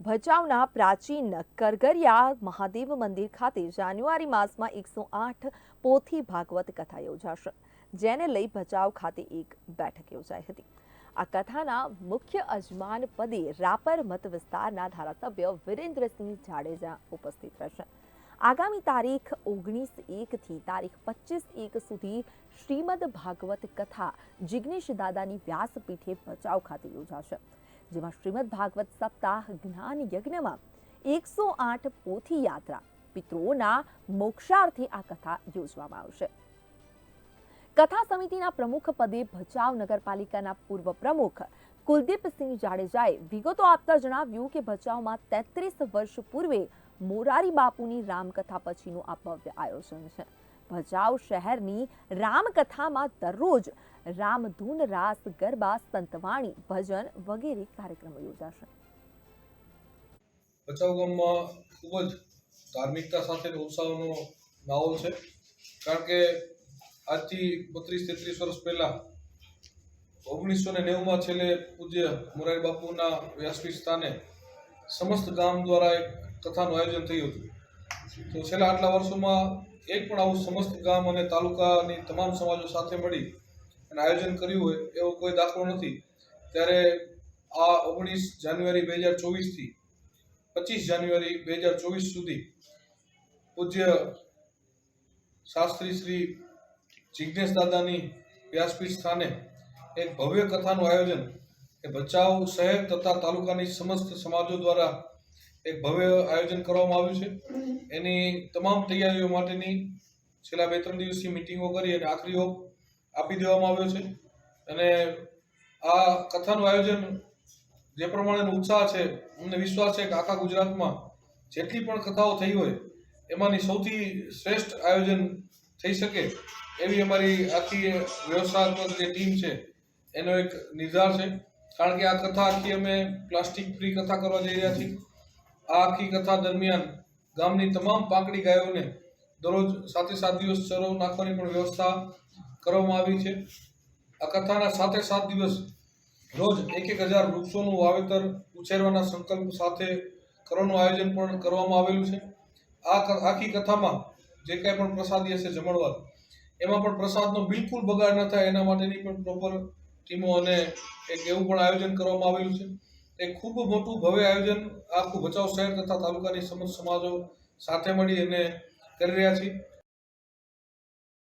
ભચાઉના પ્રાચીન કરગરિયા મહાદેવ મંદિર ખાતે જાન્યુઆરી માસમાં એકસો આઠ પોથી ભાગવત કથા યોજાશે, જેને લઈ ભચાઉ ખાતે એક બેઠક યોજાઈ હતી. આ કથાના મુખ્ય અજમાન પદે રાપર મત વિસ્તારના ધારાસભ્ય વિરેન્દ્રસિંહ જાડેજા ઉપસ્થિત રહેશે. આગામી તારીખ ઓગણીસ એકથી તારીખ પચીસ એક સુધી શ્રીમદ ભાગવત કથા જિગ્નેશ દાદાની વ્યાસપીઠે ભચાઉ ખાતે યોજાશે. જેમાં શ્રીમદ ભાગવત સપ્તાહ જ્ઞાન યજ્ઞમાં એકસો આઠ પોથી યાત્રા પિતૃઓના મોક્ષાર્થે આ કથા યોજવામાં આવશે. કથા સમિતિના પ્રમુખ પદે ભચાઉ નગરપાલિકાના પૂર્વ પ્રમુખ કુલદીપસિંહ જાડેજાએ વિગતો આપતા જણાવ્યું કે ભચાઉમાં તેત્રીસ વર્ષ પૂર્વે મોરારી બાપુની રામકથા પછીનું આ ભવ્ય આયોજન છે. ભચાઉ શહેરની રામકથામાં દરરોજ રામધૂન રાસ, ગરબા, સંતવાણી, ભજન વગેરે કાર્યક્રમો યોજાશે. ભચાઉ ગામમાં ખૂબ જ ધાર્મિકતા સાથે ઉત્સાહનો માહોલ છે. કારણ કે આજથી બત્રીસ તેત્રીસ વર્ષ પહેલાં ઓગણીસો ને નેવુંમાં છેલ્લે પૂજ્ય મોરારી બાપુના વ્યાસપીઠ સ્થાને સમસ્ત ગામ દ્વારા એક કથાનું આયોજન થયું હતું. તો છેલ્લા આટલા વર્ષોમાં એક પણ આવું સમસ્ત ગામ અને તાલુકાની તમામ સમાજો સાથે મળી અને આયોજન કર્યું હોય એવો કોઈ દાખલો નથી. ત્યારે આ ઓગણીસ જાન્યુઆરી બે હજાર ચોવીસથી પચીસ જાન્યુઆરી બે હજાર ચોવીસ સુધી પૂજ્ય શાસ્ત્રી શ્રી જિજ્ઞેશ દાદાની વ્યાસપીઠ સ્થાને એક ભવ્ય કથાનું આયોજન એ ભચાઉ શહેર તથા તાલુકાની સમસ્ત સમાજો દ્વારા એક ભવ્ય આયોજન કરવામાં આવ્યું છે. એની તમામ તૈયારીઓ માટેની છેલ્લા બે ત્રણ દિવસની મિટિંગો કરી અને આખરી ઓપ આપી દેવામાં આવ્યો છે. અને આ કથાનું આયોજન જે પ્રમાણેનો ઉત્સાહ છે, અમને વિશ્વાસ છે કે આખા ગુજરાતમાં જેટલી પણ કથાઓ થઈ હોય, એમાંની સૌથી શ્રેષ્ઠ આયોજન થઈ શકે એવી અમારી આખી વ્યવસ્થાત્મક જે ટીમ છે, એનો એક નિર્ધાર છે. કારણ કે આ કથા આખી અમે પ્લાસ્ટિક ફ્રી કથા કરવા જઈ રહ્યા છીએ. આ આખી કથા દરમિયાન ગામની તમામ પાંકડી ગાયોને દરરોજ સાતે સાત દિવસ ચરો નાખવાની પણ વ્યવસ્થા કરવામાં આવી છે. આ કથાના સાતે સાત દિવસ રોજ એક એક હજાર વૃક્ષોનું વાવેતર ઉછેરવાના સંકલ્પ સાથે કરવાનું આયોજન પણ કરવામાં આવેલું છે. આ આખી કથામાં જે કાંઈ પણ પ્રસાદી હશે જમણવાર, એમાં પણ પ્રસાદનો બિલકુલ બગાડ ન થાય, એના માટેની પણ પ્રોપર ટીમો અને એક એવું પણ આયોજન કરવામાં આવેલું છે. એક ખૂબ મોટું ભવ્ય આયોજન આખું ભચાઉ શહેર તથા તાલુકાની સમસ્ત સમાજો સાથે મળી અને કરી રહ્યા છીએ.